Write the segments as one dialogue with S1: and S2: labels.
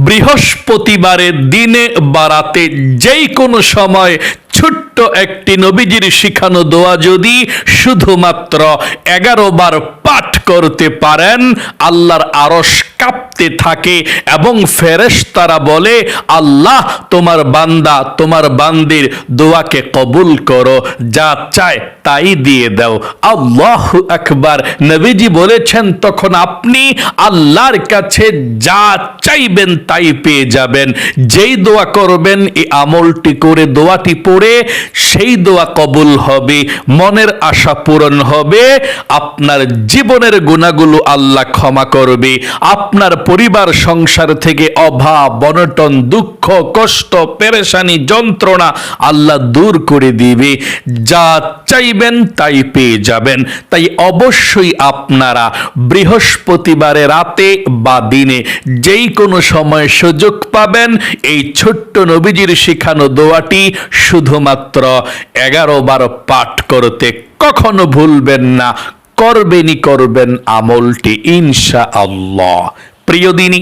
S1: বৃহস্পতিবারের দিনে বা রাতে যেই কোনো সময় ছোট্ট একটি নবীজির শিখানো দোয়া যদি শুধুমাত্র এগারো বার পাঠ করতে পারেন, আল্লাহর আরশ কাঁপতে থাকে এবং ফেরেশতারা বলে, আল্লাহ, তোমার বান্দা, তোমার বান্দির দোয়াকে কবুল করো, যা চায় তাই দিয়ে দাও। আল্লাহ আকবার। নবীজি বলেছেন, তখন আপনি আল্লাহর কাছে যা চাইবেন তাই পেয়ে যাবেন। যেই দোয়া করবেন, এই আমলটি করে, দোয়াটি পড়ে সেই দোয়া কবুল হবে, মনের আশা পূরণ হবে, আপনার জীবনের গুণাগুলো আল্লাহ ক্ষমা করবে, আপনার পরিবার, সংসার থেকে অভাব বনটন দুঃখ, কষ্ট, পেরেশানি, যন্ত্রণা আল্লাহ দূর করে দিবে। যা চাইবেন তাই পেয়ে যাবেন। তাই অবশ্যই আপনারা বৃহস্পতিবারে রাতে বা দিনে যেই কোনো সময় সুযোগ পাবেন, এই ছোট্ট নবীজির শিখানো দোয়াটি শুধুমাত্র এগারো বার পাঠ করতে কখনো ভুলবেন না, করবেনই করবেন আমলটি ইনশা আল্লাহ প্রিয় দিনী,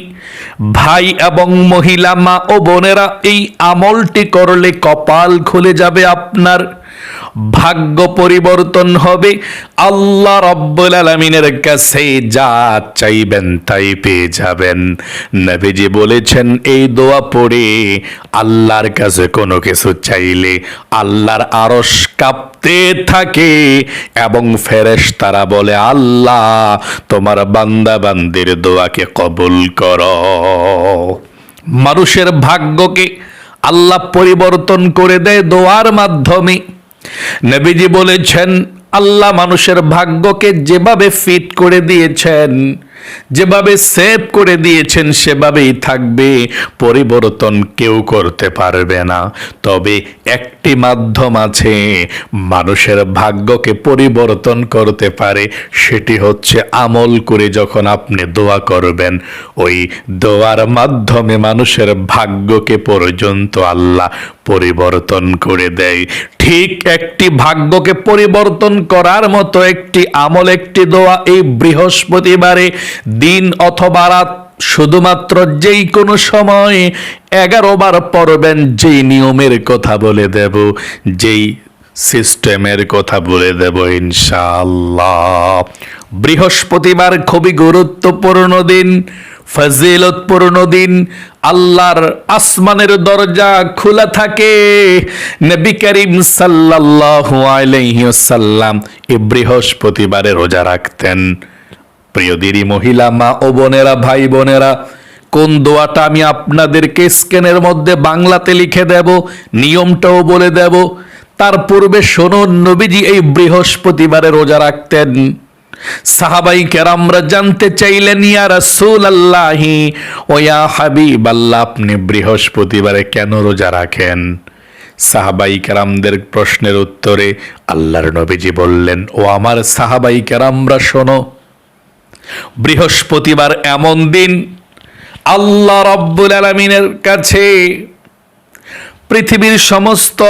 S1: ভাই এবং মহিলা, মা ও বোনেরা, এই আমলটি করলে কপাল খুলে যাবে আপনার। ভাগ্য পরিবর্তন হবে। আল্লাহ রব্বুল আলমিনের কাছে যা চাইবেন তাই পেয়ে যাবেন। নবীজি বলেছেন, এই দোয়া পড়ে আল্লাহর কাছে কোনো কিছু চাইলে আল্লাহর আরশ কাঁপতে থাকে এবং ফেরেশ তারা বলে, আল্লাহ, তোমার বান্দা বান্দির দোয়াকে কবুল করো। মানুষের ভাগ্যকে আল্লাহ পরিবর্তন করে দেয় দোয়ার মাধ্যমে। নবীজি বলেছেন, আল্লাহ মানুষের ভাগ্যকে যেভাবে ফিট করে দিয়েছেন, যেভাবে সেভ করে দিয়েছেন, সেভাবেই থাকবে, পরিবর্তন কেউ করতে পারবে না। তবে একটি মাধ্যম আছে, মানুষের ভাগ্যকে পরিবর্তন করতে পারে, সেটি হচ্ছে আমল করে যখন আপনি দোয়া করবেন, ওই দোয়ার মাধ্যমে মানুষের ভাগ্যকে পর্যন্ত আল্লাহ পরিবর্তন করে দেয়। ঠিক একটি ভাগ্যকে পরিবর্তন করার মতো একটি আমল, একটি দোয়া এই বৃহস্পতিবারে, দিন অথবা রাত, শুধুমাত্র যেই কোনো সময় এগারো বার পড়বেন, যেই নিয়মের কথা বলে দেব, যেই সিস্টেমের কথা বলে দেব, ইনশাআল্লাহ। বৃহস্পতিবার খুবই গুরুত্বপূর্ণ দিন। ফজিলতপূর্ণ দিন আল্লাহর আসমানের দরজা খোলা থাকে। নবী করিম সাল্লাল্লাহু আলাইহি ওয়াসাল্লাম এই বৃহস্পতিবারে রোজা রাখতেন। প্রিয় দিদি মহিলা, মা ও বোনেরা, ভাই বোনেরা, কোন দোয়াটা আমি আপনাদেরকে স্ক্যানের মধ্যে বাংলাতে লিখে দেব, নিয়মটাও বলে দেব, তার পূর্বে শুনুন, নবীজি এই বৃহস্পতিবারে রোজা রাখতেন। সাহাবাই কেরামরা জানতে চাইলেন, ইয়া রাসূল আল্লাহি ও ইয়া হাবিব আল্লাহ আপনি বৃহস্পতিবারে কেন রোজা রাখেন? সাহাবাই কেরামদের প্রশ্নের উত্তরে আল্লাহর নবীজি বললেন, ও আমার সাহাবাই কেরামরা, শোনো, বৃহস্পতিবার এমন দিন, আল্লাহ রব্বুল আলমিনের কাছে পৃথিবীর সমস্ত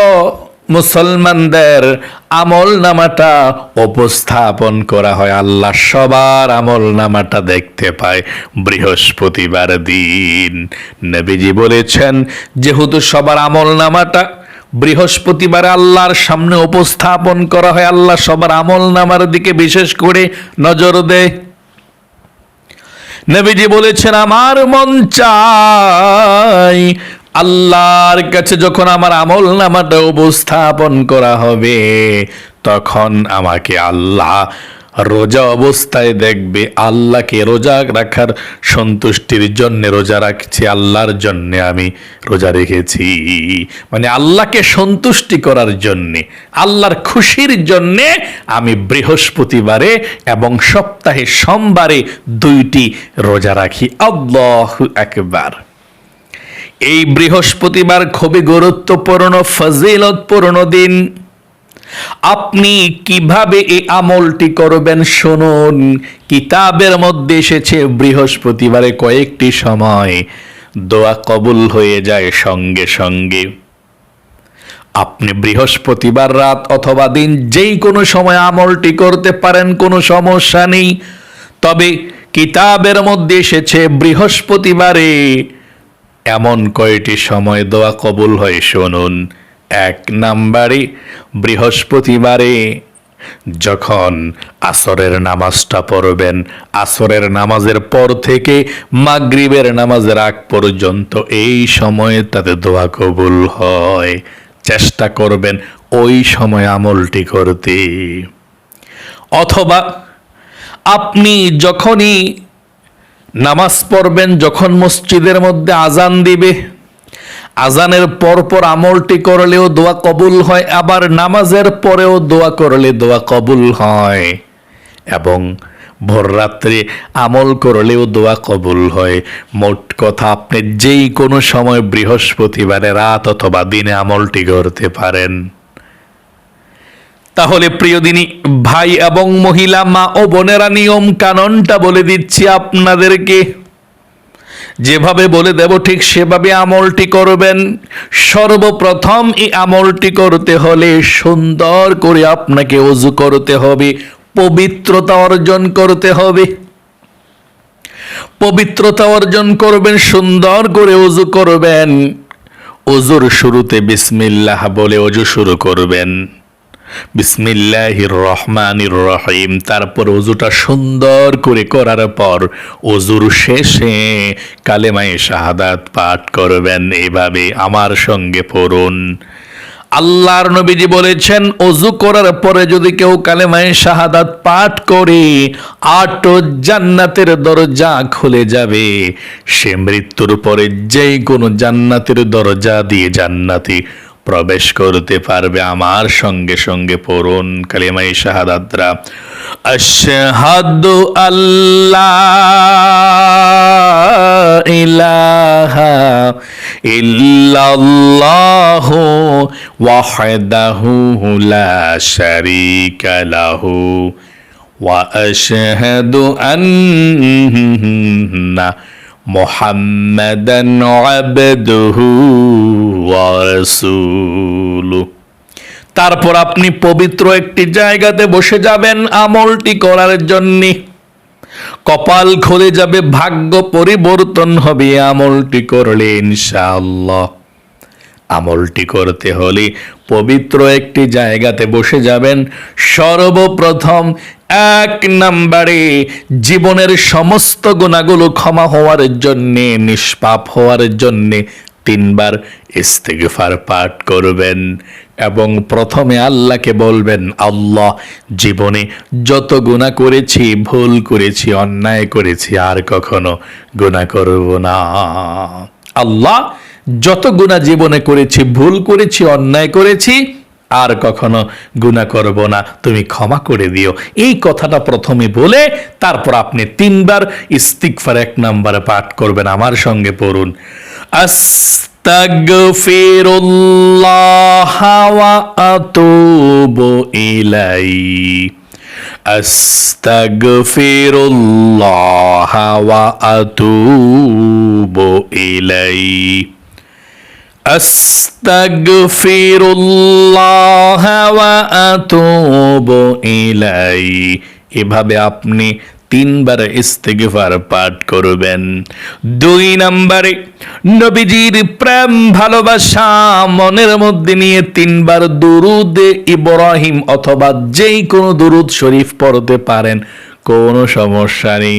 S1: মুসলমানদের আমল নামাটা উপস্থাপন করা হয়। আল্লাহ সবার আমল নামাটা দেখতে পায় বৃহস্পতিবার দিন। নবীজি বলেছেন, যেহেতু সবার আমল নামাটা বৃহস্পতিবার আল্লাহর সামনে উপস্থাপন করা হয়, আল্লাহ সবার আমল নামার দিকে বিশেষ করে নজর দেয়। নবীজি বলেছেন, আমার মন চাই আল্লাহর কাছে যখন আমার আমল নামাটা উপস্থাপন করা হবে, তখন আমাকে আল্লাহ রোজা অবস্থায় দেখবে। আল্লাহকে রোজা রাখার সন্তুষ্টির জন্য রোজা রাখছি, আল্লাহর জন্য আমি রোজা রেখেছি। মানে আল্লাহকে সন্তুষ্টি করার জন্যে, আল্লাহর খুশির জন্যে আমি বৃহস্পতিবারে এবং সপ্তাহে সোমবারে দুইটি রোজা রাখি। আল্লাহ একবার এই বৃহস্পতিবার খুবই গুরুত্বপূর্ণ, ফজিলতপূর্ণ দিন। আপনি কীভাবে এই আমলটি করবেন শুনুন। কিতাবের মধ্যে এসেছে বৃহস্পতিবারে কয়েকটি সময়। দোয়া কবুল হয়ে যায় সঙ্গে সঙ্গে। আপনি বৃহস্পতিবার রাত অথবা দিন যেই কোনো সময় আমলটি করতে পারেন, কোনো সমস্যা নেই। তবে কিতাবের মধ্যে এসেছে বৃহস্পতিবারে এমন কয়টি সময় দোয়া কবুল হয় শুনুন। এক নাম্বারে, বৃহস্পতিবারে, যখন আসরের নামাজটা পড়বেন, আসরের নামাজের পর থেকে মাগরিবের নামাজের আগ পর্যন্ত এই সময়ে তাতে দোয়া কবুল হয়। চেষ্টা করবেন ওই সময় আমলটি করতে। অথবা আপনি যখনই নামাজ পড়বেন যখন মসজিদের মধ্যে আজান দিবে। আজানের পর পর আমলটি করলেও দোয়া কবুল হয়, আবার নামাজের পরেও দোয়া করলে দোয়া কবুল হয়। এবং ভোর রাত্রে আমল করলেও দোয়া কবুল হয়। মোট কথা, আপনি যেই কোনো সময় বৃহস্পতিবারে রাত অথবা দিনে আমলটি করতে পারেন। তাহলে প্রিয় দিনী, ভাই এবং মহিলা, মা ও বোনেরা নিয়ম কাননটা বলে দিচ্ছি আপনাদেরকে। যেভাবে বলে দেব ঠিক সেভাবে আমলটি করবেন। সর্বপ্রথম এই আমলটি করতে হলে সুন্দর করে আপনাকে অজু করতে হবে, পবিত্রতা অর্জন করতে হবে। পবিত্রতা অর্জন করবেন, সুন্দর করে অজু করবেন। অজুর শুরুতে বিসমিল্লাহ বলে অজু শুরু করবেন। বিসমিল্লাহির রহমানির রহিম। তারপর অজুটা সুন্দর করে করার পর অজুর শেষে কালেমায়ে শাহাদাত পাঠ করবেন এভাবে আমার সঙ্গে পড়ুন। আল্লাহর নবীজি বলেছেন অজু করার পরে যদি কেউ কালেমায়ে শাহাদাত পাঠ করে, আট জান্নাতের দরজা খুলে যাবে। সে মৃত্যুর পরে যেই কোনো জান্নাতের দরজা দিয়ে জান্নাতি প্রবেশ করতে পারবে আমার সঙ্গে সঙ্গে পড়ুন কালিমাই শাহাদাতরা। আশহাদু আল্লাহ ইলাহা ইল্লাল্লাহু ওয়াহদাহু লা শারীকা লাহু। ওয়া আশহাদু আন্না মুহাম্মাদান ওয়া তারপর আপনি পবিত্র একটি জায়গাতে বসে যাবেন আমলটি করার জন্যে। কপাল খুলে যাবে, ভাগ্য পরিবর্তন হবে, আমলটি করলে ইনশাআল্লাহ। আমলটি করতে হলে পবিত্র একটি জায়গাতে বসে যাবেন। সর্বপ্রথম এক নাম্বারে জীবনের সমস্ত গুণাগুলো ক্ষমা হওয়ার জন্যে, নিষ্পাপ হওয়ার জন্যে তিনবার ইস্তেগফার পাঠ করবেন এবং প্রথমে আল্লাহকে বলবেন, আল্লাহ, জীবনে যত গুণা করেছি, ভুল করেছি, অন্যায় করেছি, আর কখনো গুণা করব না। আল্লাহ যত গুণা জীবনে করেছি, ভুল করেছি, অন্যায় করেছি, আর কখনো গুণা করব না। তুমি ক্ষমা করে দিও। এই কথাটা প্রথমে বলে তারপর আপনি তিনবার ইস্তিকফার এক নাম্বারে পাঠ করবেন। আমার সঙ্গে পড়ুন। আস্তাগফিরুল্লাহ ওয়া আতুবু ইলাইহি আস্তাগফিরুল্লাহ ওয়া আতুবু ইলাইহি আস্তাগফিরুল্লাহ ওয়া আতুবু ইলাইহি এভাবে আপনি তিনবার ইস্তেগফার পাঠ করবেন। দুই নম্বরে, নবীজির প্রেম, ভালোবাসা, মনের মধ্যে নিয়ে তিনবার দুরুদ, ইব্রাহিম অথবা যেই কোনো দুরুদ শরীফ পড়তে পারেন, কোনো সমস্যা নেই।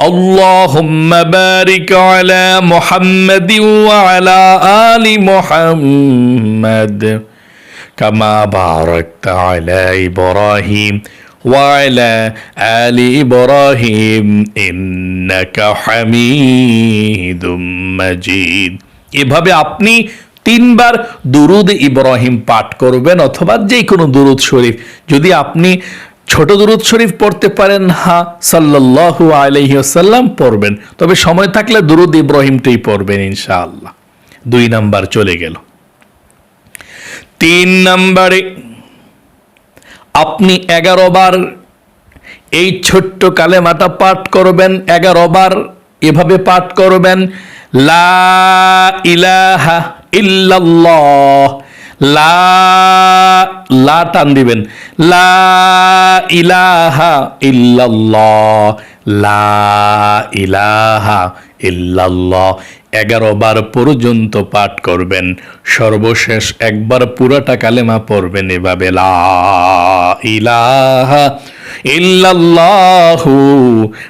S1: اللهم بارك على محمد وعلى آل محمد كما باركت على إبراهيم وعلى آل إبراهيم إنك حميد مجيد এভাবে আপনি তিনবার দুরুদ ইব্রাহিম পাঠ করবেন অথবা যে কোনো দুরুদ শরীফ যদি আপনি ছোট দুরুদ শরীফ পড়তে পারেন, হা, সাল্লাল্লাহু আলাইহি ওয়াসাল্লাম পড়বেন। তবে সময় থাকলে দুরুদ ইব্রাহিমটাই পড়বেন, ইনশাআল্লাহ। দুই নাম্বার চলে গেল। তিন নাম্বারে, আপনি এগারো বার এই ছোট্ট কালেমাটা পাঠ করবেন, এগারো বার এভাবে পাঠ করবেন, লা ইলাহা ইল্লাল্লাহ। লা লা টান দিবেন। লা ইলাহা ইল্লাল্লাহ। লা ইলাহা ইল্লাল্লাহ। এগারো বার পর্যন্ত পাঠ করবেন। সর্বশেষ একবার পুরাটা কালেমা পড়বেন এভাবে ইলাহা ইল্লাল্লাহু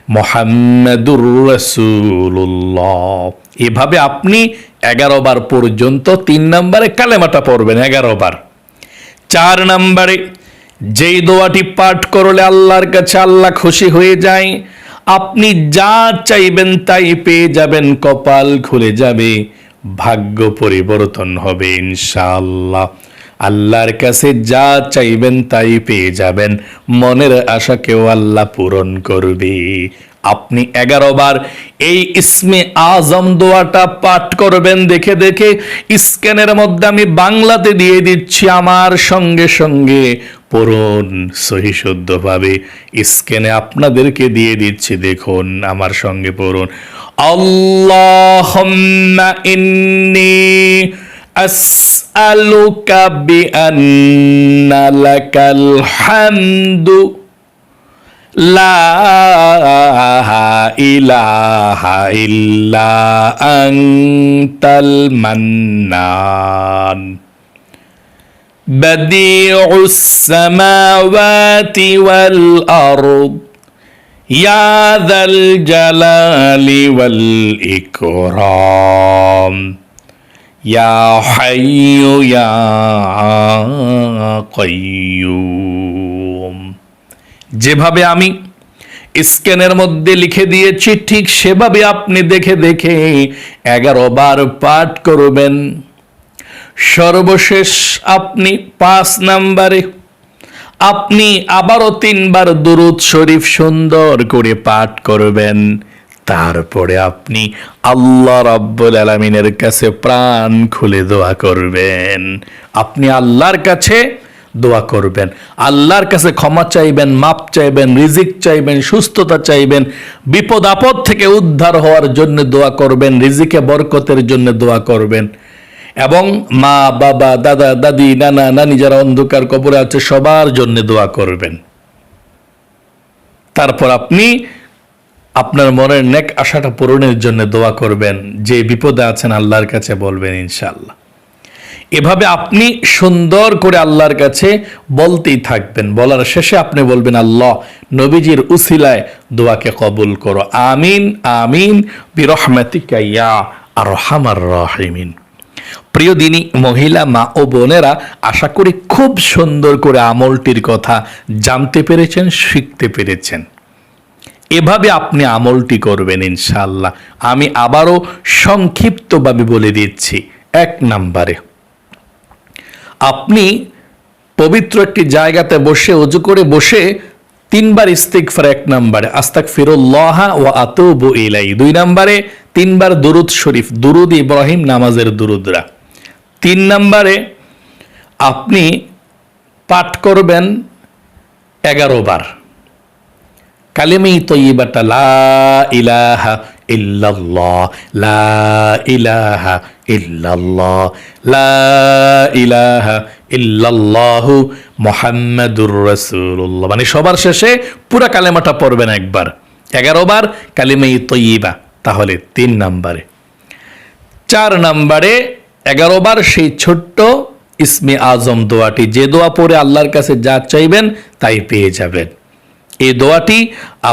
S1: মোহাম্মদুর রাসূলুল্লাহ। এভাবে আপনি এগারো বার পর্যন্ত তিন নম্বরে কালেমাটা পড়বেন, এগারো বার। চার নম্বরে, যেই দোয়াটি পাঠ করলে আল্লাহর কাছে আল্লাহ খুশি হয়ে যায় আপনি যা চাইবেন তাই পেয়ে যাবেন, কপাল খুলে যাবে, ভাগ্য পরিবর্তন হবে ইনশাআল্লাহ। আল্লাহর কাছে যা চাইবেন তাই পেয়ে যাবেন, মনের আশাকেও আল্লাহ পূরণ করবে। আপনি এগারো বার এই ইসমে আজম দোয়াটা পাঠ করবেন, দেখে দেখে, স্ক্যানের মধ্যে আমি বাংলাতে দিয়ে দিচ্ছি, আমার সঙ্গে সঙ্গে পূরণ সহি শুদ্ধভাবে স্ক্যানে আপনাদেরকে দিয়ে দিচ্ছি, দেখুন, আমার সঙ্গে পড়ুন। আল্লাহ ইন্নি আসআলুকা বিআন্না লাকাল হামদু। লা ইলাহা ইল্লা আনতাল মান্নান। بديع السماوات والأرض يا ذا الجلال والإكرام يا حي يا قيوم যেভাবে আমি স্ক্যানের মধ্যে লিখে দিয়েছি ঠিক সেভাবে আপনি দেখে দেখে এগারো বার পাঠ করবেন সর্বশেষ আপনি পাঁচ নাম্বারে। আপনি আবারও তিনবার দুরুদ শরীফ সুন্দর করে পাঠ করবেন। তারপরে আপনি আল্লাহ রাব্বুল আলমিনের কাছে প্রাণ খুলে দোয়া করবেন। আপনি আল্লাহর কাছে দোয়া করবেন। আল্লাহর কাছে ক্ষমা চাইবেন, মাপ চাইবেন, রিজিক চাইবেন, সুস্থতা চাইবেন, বিপদ আপদ থেকে উদ্ধার হওয়ার জন্য দোয়া করবেন, রিজিকে বরকতের জন্য দোয়া করবেন। এবং মা, বাবা, দাদা, দাদি, নানা, নানি যারা অন্ধকার কবরে আছে, সবার জন্য দোয়া করবেন। তারপর আপনি আপনার মনের নেক আশাটা পূরণের জন্য দোয়া করবেন। যে বিপদে আছেন, আল্লাহর কাছে বলবেন ইনশাআল্লাহ। এভাবে আপনি সুন্দর করে আল্লাহর কাছে বলতেই থাকবেন। বলার শেষে আপনি বলবেন, আল্লাহ, নবীজির উসিলায় দোয়াকে কবুল করো। আমিন আমিন, বিরহমাতিকা আর হামার রাহিমিন। প্রিয় দিনী, মহিলা মা ও বোনেরা, আশা করি খুব সুন্দর করে আমলটির কথা জানতে পেরেছেন, শিখতে পেরেছেন। এভাবে আপনি আমলটি করবেন ইনশাল্লাহ আমি আবারও সংক্ষিপ্তভাবে বলে দিচ্ছি, এক নাম্বারে। আপনি পবিত্র একটি জায়গাতে বসে অজু করে বসে তিনবার ইস্তিকফার এক নাম্বারে। আস্তাক ফিরুল্লাহা ও আতবু ইলাই দুই নাম্বারে তিনবার দুরুদ শরীফ, দুরুদ ইব্রাহিম নামাজের দুরুদরা। তিন নাম্বারে আপনি পাঠ করবেন এগারো বার। কালেমি তৈবাটা লা ইলাহা ইল্লাল্লাহ, লা ইলাহা ইল্লাল্লাহ, লা ইলাহা ইল্লাল্লাহু মুহাম্মাদুর রাসূলুল্লাহ। মানে সবার শেষে পুরা কালেমাটা পড়বেন একবার। এগারো বার কালিমেই তৈবা তাহলে তিন নাম্বারে। চার নাম্বারে এগারো বার সেই ছোট্ট ইসমে আজম দোয়াটি, যে দোয়া পরে আল্লাহর কাছে যা চাইবেন তাই পেয়ে যাবেন। এই দোয়াটি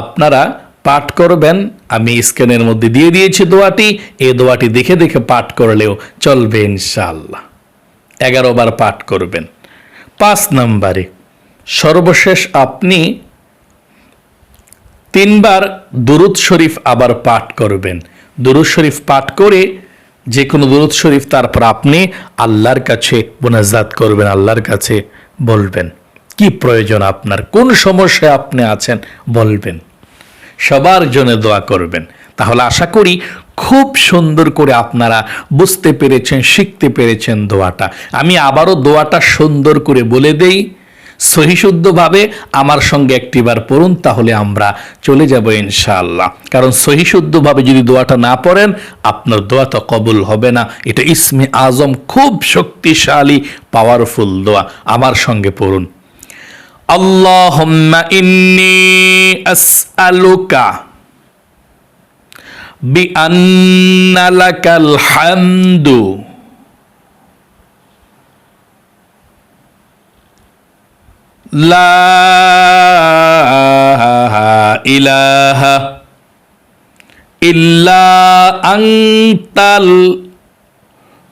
S1: আপনারা পাঠ করবেন, আমি স্ক্যানের মধ্যে দিয়ে দিয়েছি দোয়াটি, এই দোয়াটি দেখে দেখে পাঠ করলেও চলবে ইনশাআল্লাহ। এগারো বার পাঠ করবেন। পাঁচ নম্বরে, সর্বশেষ আপনি তিনবার দুরুদ শরীফ আবার পাঠ করবেন। দুরুদ শরীফ পাঠ করে যে কোনো দুরুদ শরীফ তারপর আপনি আল্লাহর কাছে মোনাজাত করবেন, আল্লাহর কাছে বলবেন। কি প্রয়োজন আপনার? কোন সমস্যায় আপনি আছেন? বলবেন। সবার জন্য দোয়া করবেন। তাহলে আশা করি খুব সুন্দর করে আপনারা বুঝতে পেরেছেন, শিখতে পেরেছেন দোয়াটা। আমি আবারও দোয়াটা সুন্দর করে বলে দেই। সহিশুদ্ধভাবে আমার সঙ্গে একটিবার পড়ুন তাহলে আমরা চলে যাব ইনশাআল্লাহ কারণ সহিশুদ্ধভাবে যদি দোয়াটা না পড়েন আপনার দোয়া তো কবুল হবে না এটা ইসমে আজম খুব শক্তিশালী পাওয়ারফুল দোয়া আমার সঙ্গে পড়ুন আল্লাহুম্মা ইন্নি আসআলুকা بأن لك الحمد لا إله إلا أنت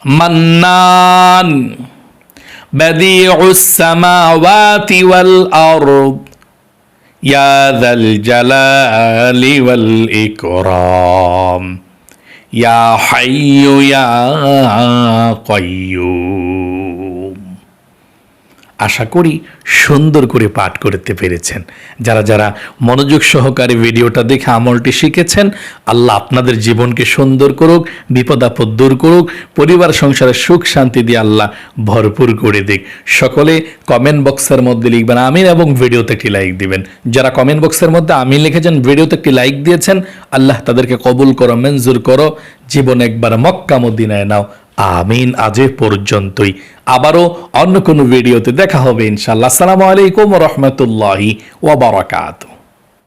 S1: المنان. بديع السماوات والأرض. يا ذا الجلال والإكرام. يا حي يا قيوم. আশা করি সুন্দর করে পাঠ করতে পেরেছেন। যারা যারা মনোযোগ সহকারে ভিডিওটা দেখে আমলটি শিখেছেন, আল্লাহ আপনাদের জীবনকে সুন্দর করুক, বিপদ আপদ দূর করুক, পরিবার, সংসারে সুখ শান্তি দিয়ে আল্লাহ ভরপুর করে দিক। সকলে কমেন্ট বক্সের মধ্যে লিখবেন, আমিন এবং ভিডিওতে একটি লাইক দিবেন। যারা কমেন্ট বক্সের মধ্যে আমিন লিখেছেন, ভিডিওতে একটি লাইক দিয়েছেন, আল্লাহ তাদেরকে কবুল করো, মঞ্জুর করো। জীবন একবার মক্কা মদিনায় নাও। আমিন আজ পর্যন্তই। আবারও অন্য কোনো ভিডিওতে দেখা হবে ইনশাল্লাহ আসসালামু আলাইকুম রহমতুল্লাহি ওবরাকাতু